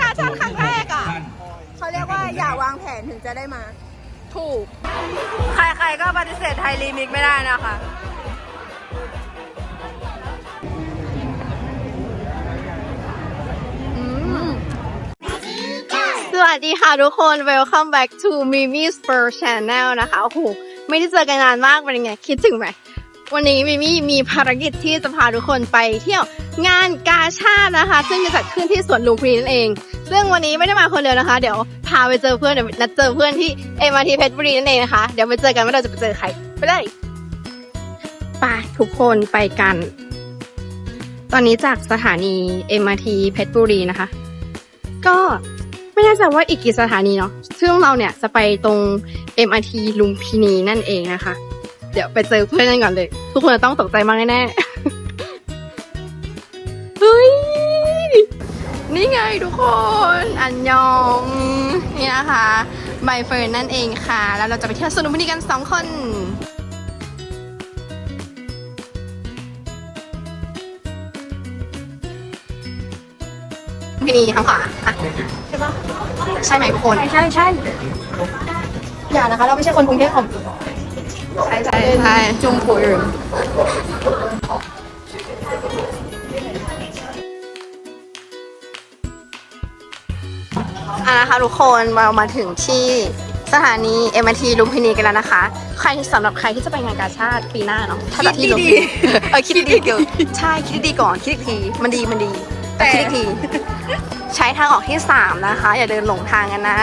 กาชาดครั้งแรกอะ เขาเรียกว่าอย่าวางแผนถึงจะได้มา ถูก ใครๆก็ปฏิเสธไทยรีมิกไม่ได้นะคะ สวัสดีค่ะทุกคน welcome back to Mimi's First Channel นะคะ โอ้โห ไม่ได้เจอกันนานมากเป็นยังไง คิดถึงไหม วันนี้มิมี่มีภารกิจที่จะพาทุกคนไปเที่ยวงานกาชาตินะคะ ซึ่งจะจัดขึ้นที่สวนลุมพินีนั่นเอง ซึ่งวันนี้ไม่ได้มาคนเดียวนะคะ เดี๋ยวพาไปเจอเพื่อนเดี๋ยวนัดเจอเพื่อนที่เอ็มอาร์ทีเพชรบุรีนั่นเองนะคะเดี๋ยวไปเจอกันว่าเราจะไปเจอใครไปเลยไปทุกคนไปกัน ตอนนี้จากสถานี MRT เพชรบุรีนะคะ ก็ไม่แน่ใจว่าอีกกี่สถานีเนาะซึ่งเราเนี่ยจะไปตรง MRT ลุมพินีนั่นเองนะคะ ดี๋ยวไปเจอเพื่อนกันก่อนเลย ทุกคนจะต้องตกใจมากแน่ๆเฮ้ย นี่ไงทุกคน อันยอง นี่นะคะใบเฟิร์นนั่นเองค่ะ แล้วเราจะไปเที่ยวสวนลุมพินีกันสองคนพินีทางขวาอะใช่ปะใช่ไหมทุกคน ใช่ใช่อย่านะคะ เราไม่ใช่คนกรุงเทพของ ใช่ใช่ใช่จุงผูหรืออะนะคะทุกคนเรามาถึงที่สถานี MRT ลุมพินีกันแล้วนะคะ ใครสำหรับใครที่จะไปงานกาชาติปีหน้าเนาะถ้าแบบที่ลุมพินีเออคิดดีๆเกี่ยวใช่คิดดีๆก่อนคิดอีกทีมันดีมันดีแต่คิดอีกทีใช้ทางออกที่ 3 นะคะ อย่าเดินหลงทางกันนะ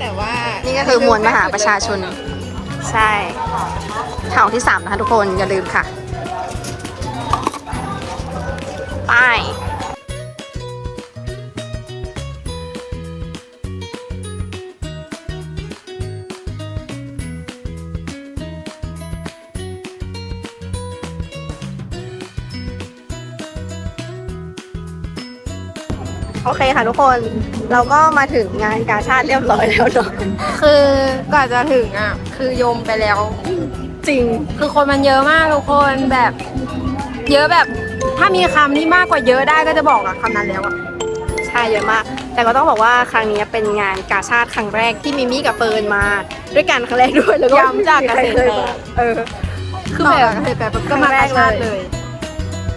แต่ว่านี่ก็คือมวลมหาประชาชน ใช่ ทางออกที่3นะคะทุกคนอย่าลืมค่ะ ไปโอเคค่ะทุกคนเราก็มาถึงงานกาชาติเรียบร้อยแล้วเนาะ คือก่อนจะถึงอะ คือโยมไปแล้ว จริง คือคนมันเยอะมากทุกคนแบบ เยอะแบบ ถ้ามีคำที่มากกว่าเยอะได้ก็จะบอกอะคำนั้นแล้วอะใช่เยอะมาก แต่ก็ต้องบอกว่าครั้งนี้เป็นงานกาชาติครั้งแรกที่มิมี่กับเฟิร์นมา ด้วยกันครั้งแรกด้วยแล้วก็ย้ำจากเกษตรแฟร์เออ คือแบบเสร็จแบบก็มากระชาติเลย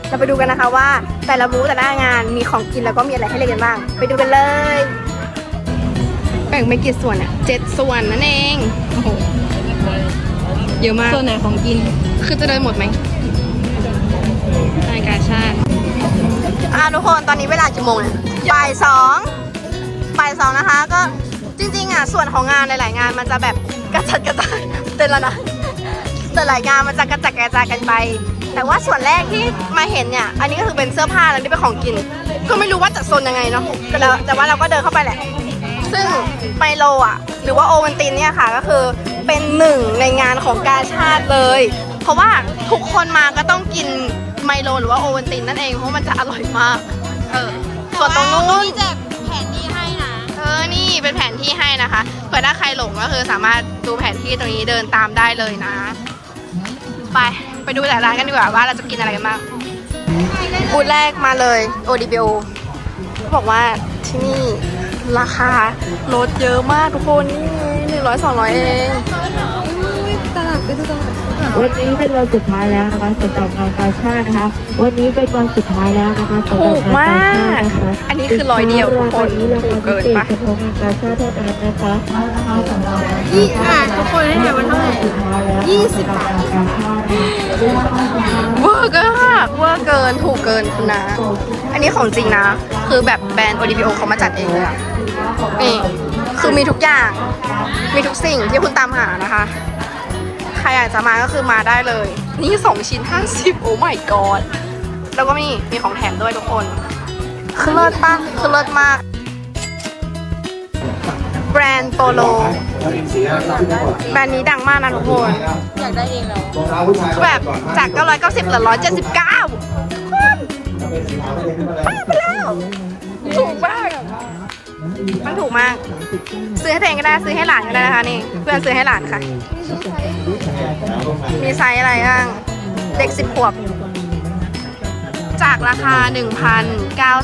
เราไปดูกันนะคะว่า แต่ละบูธแต่ละงานมีของกินแล้วก็มีอะไรให้เล่นกันบ้าง ไปดูกันเลย แบ่งเป็นกี่ส่วนอะเจ็ดส่วนนั่นเองโอ้โห เยอะมากส่วนไหนของกิน คือจะเดินหมดไหมรายการชาติอ่าทุกคนตอนนี้เวลากี่โมงเนี่ยบ่ายสองบ่ายสองนะคะ ก็จริงๆอะส่วนของงานหลายๆงานมันจะแบบกระจัดกระจายเต้นแล้วนะแต่หลายงานมันจะกระจัดกระจายกันไป แต่ว่าส่วนแรกที่มาเห็นเนี่ย อันนี้ก็คือเป็นเสื้อผ้าแล้วนี่เป็นของกิน ก็ไม่รู้ว่าจะโซนยังไงเนาะแต่แล้วแต่ว่าเราก็เดินเข้าไปแหละ ซึ่งไมโลอะ หรือว่าโอวันตินเนี่ยค่ะก็คือ เป็นหนึ่งในงานของกาชาติเลย เพราะว่าทุกคนมาก็ต้องกินไมโลหรือว่าโอวันตินนั่นเองเพราะมันจะอร่อยมาก เออส่วนตรงนู้น แจกแผนที่ให้นะ เออ นี่เป็นแผนที่ให้นะคะเผื่อถ้าใครหลงก็คือสามารถดูแผนที่ตรงนี้เดินตามได้เลยนะ ไป ไปดูแต่ละร้านกันดีกว่าว่าเราจะกินอะไรกันบ้างบูธแรกมาเลย ODBO เขาบอกว่าที่นี่ราคาลดเยอะมากทุกคนนี่หนึ่งร้อยสองร้อยเอง วันนี้เป็นวันสุดท้ายแล้วนะคะสำหรับงานกาชาตินะคะ วันนี้เป็นวันสุดท้ายแล้วนะคะสำหรับงานกาชาตินะคะอันนี้คือร้อยเดียวทุกคนนี้ราคาเกิพินเศษปะเฉพาะงานกาชาติเท่านั้นนะคะยี่อะทุกคนให้เดี๋ยวมันเท่าไหร่ยี่สิบบาทเวอร์เกินค่ะเวอร์เกินถูกเกินคุณนะ อันนี้ของจริงนะ คือแบบแบรนด์ ODBO เขามาจัดเองเลยอะนี่คือมีทุกอย่าง มีทุกสิ่งที่คุณตามหานะคะ ใครอยากจะมาก็คือมาได้เลย นี่สองชิ้น 50 โอ้ my god แล้วก็มีมีของแถมด้วยทุกคน คือเลิศปะคือเลิศมาก แบรนด์โปโล แบรนด์นี้ดังมากนะทุกคนอยากได้เองแล้วคือแบบจาก 990เหลือ179บ้าไปแล้ว มันถูกมาก ซื้อให้ตัวเองก็ได้ซื้อให้หลานก็ได้นะคะนี่ เพื่อนซื้อให้หลานค่ะ มีไซส์อะไรบ้าง เด็ก10ขวบ จากราคา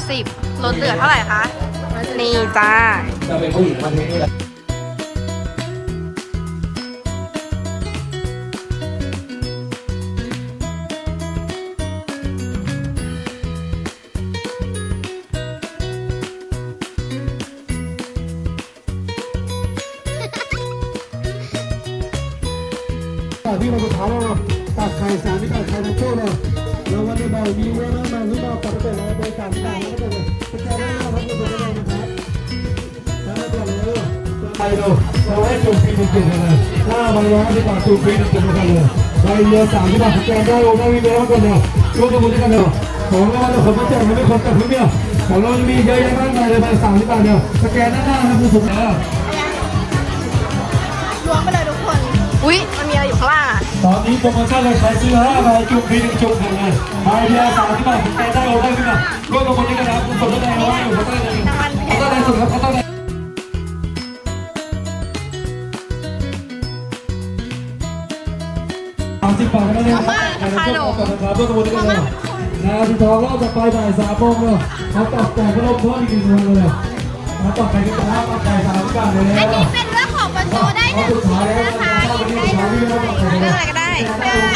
1,090ลดเหลือเท่าไหร่คะ นี่จ้า เป็นผู้หญิงมาที่นี่แหละที่เราสุดท้ายแล้วตักไข่สามที่ตักไข่ในโจ้เลยแล้ววันนี้บอยมีเยอะมากมายที่เราตัดไปล้วโดยสามต่างแล้วก็เลยทุกท่านนะครับทุกท่านนะครับแล้วก็เลยไปดูเราให้จุ่มปีจุ่มกันเลยหน้ามันร้อนที่ปากจุ่มปีจุ่มกันเลยไปเรือสามที่ปากสแกนได้โอ้ไม่มีเรือกันเลยยกมือกันเลยของเราเนี่ยคนมาแจกไม่คนแต่เพื่อนเนี่ยของเรามีเยอะแยะมากมายเลยไปสามที่ปากเนี่ยสแกนหน้านะครับคุณสุดแล้วล้วงไปเลยทุกคน อุ๊ยมันมีอะไรอยู่ข้างล่างอะตอนนี้โปรโมชั่นเลยใครซื้อห้าใบจุกฟรีหนึ่งจุกหนึ่งเลยใบเดียวสามที่บาทแกได้โอ้ได้ขึ้นมาร่วมกับคนนี้กันนะครับคุณสมได้ว่าอยู่เขาตั้งใจเขาตั้งใจสุดครับเขาตั้งใจสามสิบบาทก็ได้เลยครับขนมกับนะครับร่วมกับคนนี้กันเลยนะพี่ทองรอบต่อไปบ่ายสามโมงเลยเขาตอบแต่ก็ลบเพราะอีกหนึ่งวันเลยเขาตอบไปกันแล้วตอบไปสามสิบบาทเลยแล้วเป็นเรื่อง ของประตูได้หนึ่งสุดท้ายแล้วนะคะวันนี้สุดท้ายที่เราตอบไปเรื่องอะไรก็ได้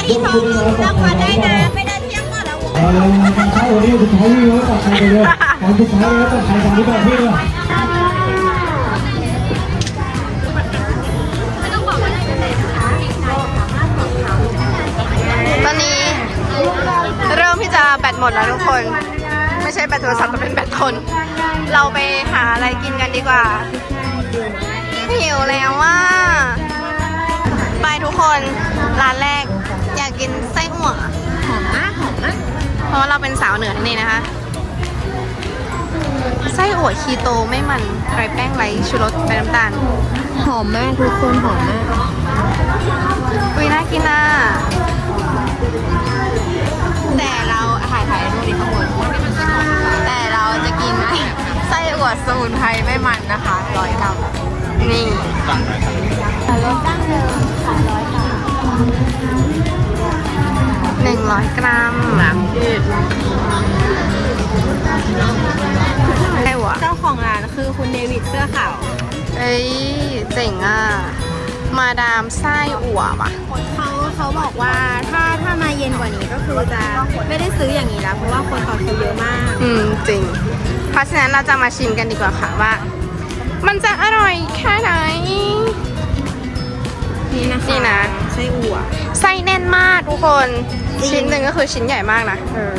ที่ทองรางวัลได้นะไม่ได้เที่ยงก่อนแล้วเออใช่วันนี้สุดท้ายวิ่งแล้วตัดใครไปเลยตอนสุดท้ายแล้วตัดใครสามที่แปดที่เลยตอนนี้เริ่มที่จะแบตหมดแล้วทุกคน ไม่ใช่แบตโทรศัพท์แต่เป็นแบตทนเราไปหาอะไรกินกันดีกว่า หิวแล้วว่า ไปทุกคนร้านแรกอยากกินไส้อั่วหอมมากหอมมากเพราะว่าเราเป็นสาวเหนือนั่นเองนะคะ ไส้อั่วคีโตไม่มันไรแป้งไรชูรสไปน้ำตาลหอมมากทุกคนหอมมากอุ้ยน่ากินอะแต่เราถ่ายถ่ายรูปนี้ข้างบนแต่เราจะกินไส้อั่วสมุนไพรไม่มันนะคะร้อยกรัม นี่หนึ่งร้อยกรัมไส้อั่วเจ้าของร้านคือคุณเดวิดเสื้อขาวเอ้ยเจ๋งอะ มาดามไส้อั่วว่ะ เขาเขาบอกว่าถ้าถ้ามาเย็นกว่านี้ก็คือจะไม่ได้ซื้ออย่างนี้แล้วเพราะว่าคนต่อคิวเยอะมาก อืม จริง เพราะฉะนั้นเราจะมาชิมกันดีกว่าค่ะว่า มันจะอร่อยแค่ไหน นี่นะคะนี่นะ ไส้อั่วไส้แน่นมากทุกคนจริงชิ้นหนึ่งก็คือชิ้นใหญ่มากนะเออ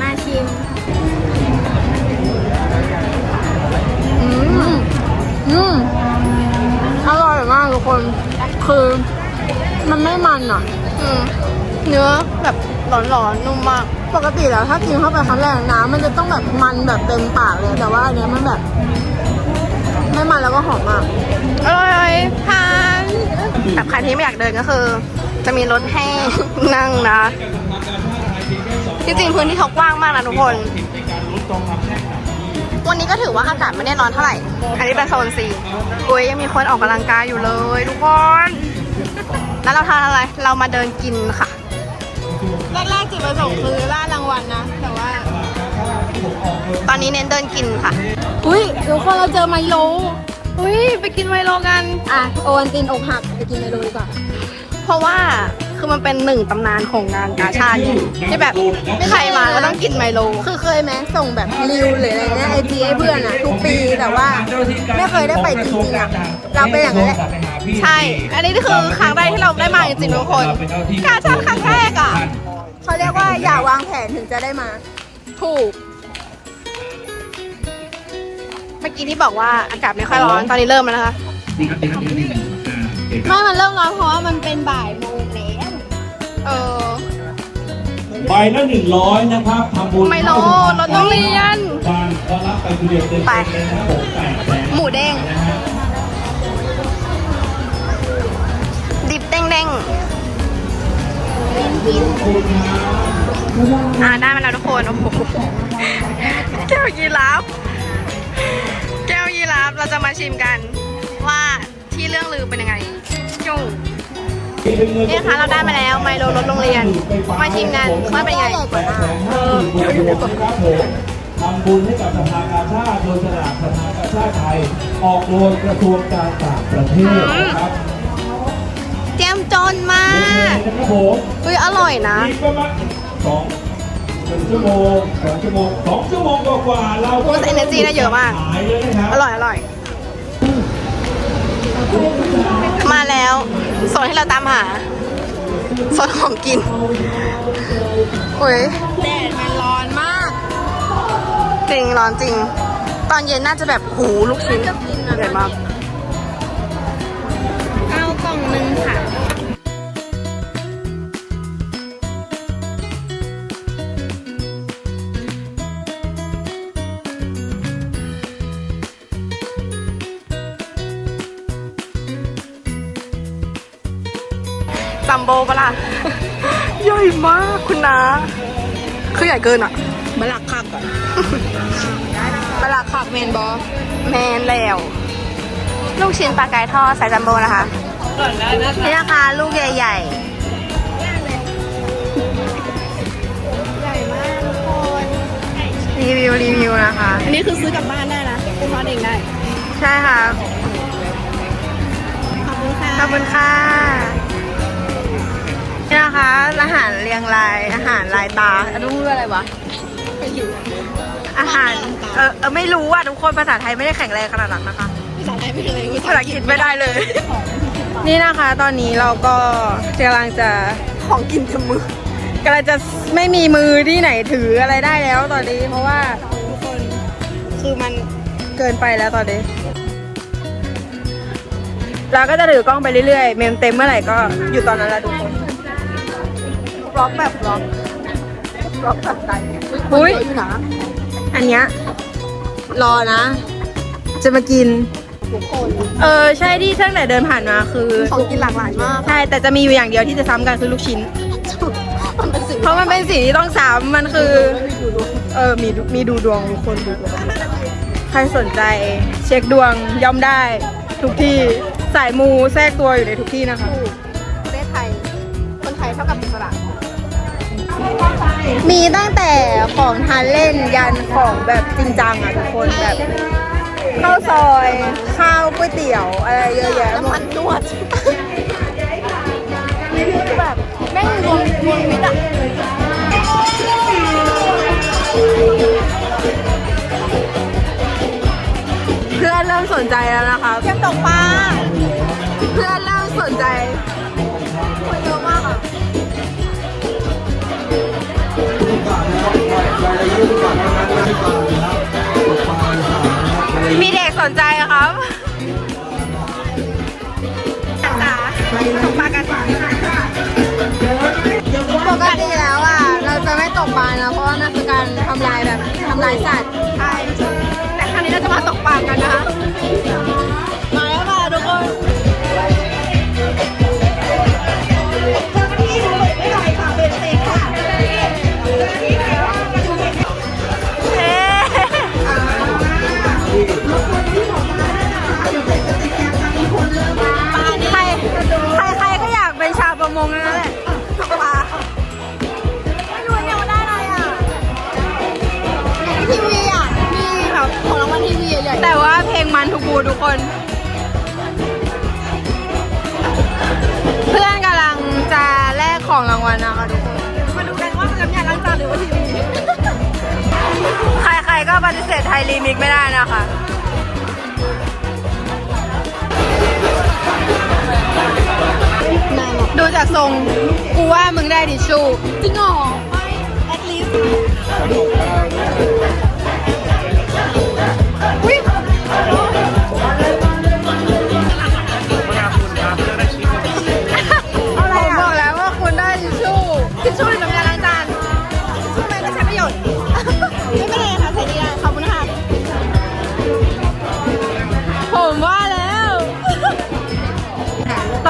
มาชิมอืมอืมอร่อยมากทุกคน คือมันไม่มันอะ อืมเนื้อแบบหลอนๆนุ่มมาก ปกติแล้วถ้ากินเข้าไปครั้งแรกน้ำมันจะต้องแบบมันแบบเต็มปากเลย แต่ว่าอันเนี้ยมันแบบไม่มันแล้วก็หอมมากอร่อยทานแบบใครที่ไม่อยากเดินก็คือ จะมีรถให้นั่งนะจริงๆพื้นที่เขากว้างมากนะทุกคน วันนี้ก็ถือว่าอากาศไม่ได้ร้อนเท่าไหร่ อันนี้เป็นโซนซีอุ้ยยังมีคนออกกำลังกายอยู่เลยทุกคน แล้วเราทานอะไร เรามาเดินกินค่ะ แรกๆจุดประสงค์คือล่ารางวัลนะ แต่ว่า ตอนนี้เน้นเดินกินค่ะ อุ้ยทุกคนเราเจอไมโล อุ้ยไปกินไมโลกัน อะโอวันตินอกหักไปกินไมโลดีกว่า เพราะว่าคือมันเป็นหนึ่งตำนานของงานกาชาติเนี่ยที่แบบใครมาก็ต้องกินไมโล คือเคยไหมส่งแบบรีวหรืออะไรเนี่ยไอจีให้เพื่อนอะทุกปีแต่ว่าไม่เคยได้ไปจริงๆอะเราเป็นอย่างนั้นแหละใช่ อันนี้คือครั้งแรกที่เราได้มาจริงๆทุกคน กาชาติครั้งแรกอะเขาเรียกว่าอย่าวางแผนถึงจะได้มา ถูก เมื่อกี้ที่บอกว่าอากาศไม่ค่อยร้อน ตอนนี้เริ่มแล้วนะคะไม่มันเริ่มร้อนเพราะว่ามันเป็นบ่ายโมงแล้วเออใบละหนึ่งร้อยนะครับทำบุญไมโลรถโรงเรียนการต้อนรับไปคุณเดียวเต็มไปๆเลยนะครับผมไก่แสนหมูเด้ง นะฮะ ดิบเด้งเด้งอ่าได้มาแล้วทุกคนโอ้โหแก้วยีราฟแก้วยีราฟ เราจะมาชิมกันว่าที่เรื่องลือเป็นยังไงจุงนี่นะคะเราได้มาแล้วไมโลรถโรงเรียน มาชิมกันว่าเป็นยังไงแสนห้าหมื่นบาทครับผมทำบุญให้กับสภากาชาติโดยสลากสภากาชาติไทย ออกโดยกระทรวงการต่างประเทศนะครับเจ้มจนมาเด็กกๆนะครับผมเฮ้ยอร่อยนะอีกประมาณสองห นึ่งชั่วโมงสองชั่วโมงสองชั่วโมงกว่าๆเราโอ้ยแต่ energy น่าเยอะมากขายเลยนะครับ อร่อยอร่อย มาแล้วโซนที่เราตามหาโซนของกินอุ้ยแดดมันร้อนมากจริงร้อนจริง ตอนเย็นน่าจะแบบหูลูกชิ้นเด็ดมาก เอากล่องหนึ่งค่ะ ปะล่ะ ใหญ่มากคุณนาคือใหญ่เกินอะบลักคักอะบลักคักเมนบอแมนแล้ว ลูกชิ้นปลาไก่ทอดใส่จัมโบ้นะคะนี่นะคะลูกใหญ่ๆใหญ่มากทุกคนรีวิวรีวิวนะคะ อันนี้คือซื้อกลับบ้านได้นะเป็นทอดเองได้ ใช่ค่ะ ขอบคุณค่ะ ขอบคุณค่ะ นี่นะคะอาหารเรียงรายอาหารลายตาอันนี้พูดอะไรวะอาหารเออเออไม่รู้อะทุกคนภาษาไทยไม่ได้แข็งแรงขนาดนั้นนะคะภาษาไทยไม่เลยภาษาอังกฤษไม่ได้เลย นี่นะคะตอนนี้เราก็กำลังจะของกินจมือกำลังจะไม่มีมือที่ไหนถืออะไรได้แล้วตอนนี้ เพราะว่าทุกคนคือมันเกินไปแล้วตอนนี้เราก็จะถือกล้องไปเรื่อยๆ เมมเต็มเมื่อไหร่ก็อยู่ตอนนั้นแหละทุกคนบ ล็อกแบบบล็อกบล็อกแบบไก่อุ้ยอยู่นะอันเนี้ยรอนะ จะมากิน ทุกคนเออใช่ที่ตั้งแต่เดินผ่านมาคือ ของกินหลากหลายมากใช่แต่จะมีอยู่อย่างเดียวที่จะซ้ำกันคือลูกชิ้น มันเป็นสิ่งเพราะมันเป็นสิ่งที่ต้องซ้ำมันคือเออมีดูมีดูดวงทุกคนดูดวงใครสนใจเช็คดวงย่อมได้ทุกที่สายมูแทรกตัวอยู่ในทุกที่นะคะ ประเทศไทย คนไทยเท่ากับอิสระ มีตั้งแต่ของทานเล่นยันของแบบจริงจังอะทุกคนแบบข้าวซอย ข้าวก๋วยเตี๋ยวอะไรเยอะแยะหมน้ำมัดนนวดนี่คือแบบแม่งรวมรวมมิตรอะเพื่อนเริ่มสนใจแล้วนะคะเทียมตกปลาเพื่อนเริ่มสนใจคนเยอะมาก มีเด็กสนใจอะครับจ๋าตกปลากันปกติแล้วอะ เราจะไม่ตกปลานะเพราะว่านั่นคือการทำลายแบบทำลายสัตว์ ใช่ แต่ครั้งนี้เราจะมาตกปลากันนะคะ ใครๆก็ปฏิเสธไทยรีมิกไม่ได้นะคะดูจากทรงกูว่ามึงได้ดิชชู่จริงเหรอไม่ at least อุ้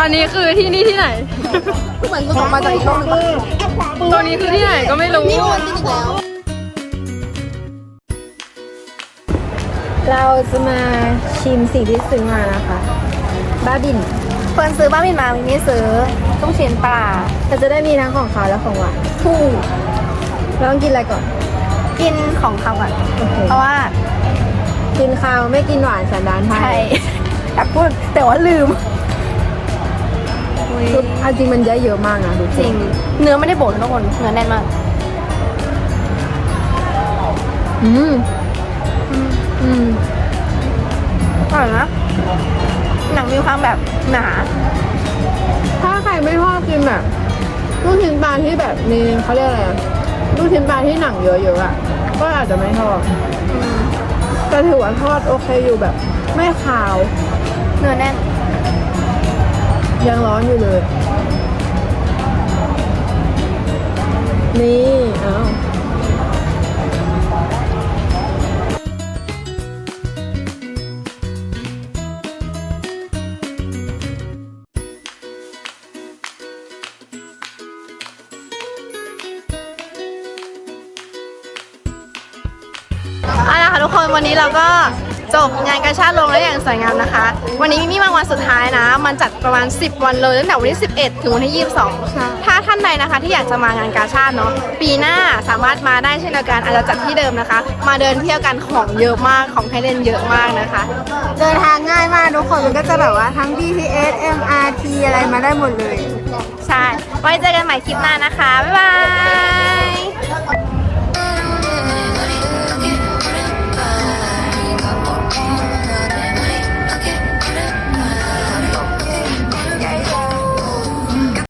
อนนี้คือที่นี่ที่ไหน เหมือนกูส่งมาจากอีกช่องหนึงปะตอนนี้คือที่ไหนก็ไม่รู้ นี่วันที่อีกแล้ว เราจะมาชิมสิ่งที่ซื้อมานะคะ บ้าบินเฟิร์นซื้อบ้าบินมามิมี่ซื้อต้องชิ้นปลาเราจะได้มีทั้งของขาวและของหวานถูกเราต้องกินอะไรก่อน กิกินของเขาก่อนโอเคเพราะว่ากินข้าวไม่กินหวานสันดานไทใช่ยอยากพูดแต่ว่าลืม คือเอาจริงมันเยอะเยอะมากนะดูจริง เนื้อไม่ได้โบดทุกคน เนื้อแน่นมาก อืม อืมอร่อยนะ หนังมีความแบบหนา ถ้าใครไม่ชอบกินแบบลูกชิ้นปลาที่แบบมีเขาเรียกอะไรอะลูกชิ้นปลาที่หนังเยอะๆอะ ก็อาจจะไม่ชอบแต่ถือว่าทอดโอเคอยู่แบบ ไม่ขาว เนื้อแน่น ยังร้อนอยู่เลย นี่เอ้าเอาละค่ะทุกคนวันนี้เราก็ บงานกาชาติลงแล้วอย่างสวยงามนะคะ วันนี้มิมี่มาวันสุดท้ายนะ มันจัดประมาณ 10 วันเลยตั้งแต่วันที่ 11 ถึงวันที่ 22 ถ้าท่านใดนะคะที่อยากจะมางานกาชาติเนาะปีหน้าสามารถมาได้เช่นเดียวกันอาจจะจัดที่เดิมนะคะ มาเดินเที่ยวกันของเยอะมากของให้เล่นเยอะมากนะคะ เดินทางง่ายมากทุกคนมันก็จะแบบว่าทั้ง BTS MRT อะไรมาได้หมดเลย ใช่ ไว้เจอกันใหม่คลิปหน้านะคะ บ๊ายบาย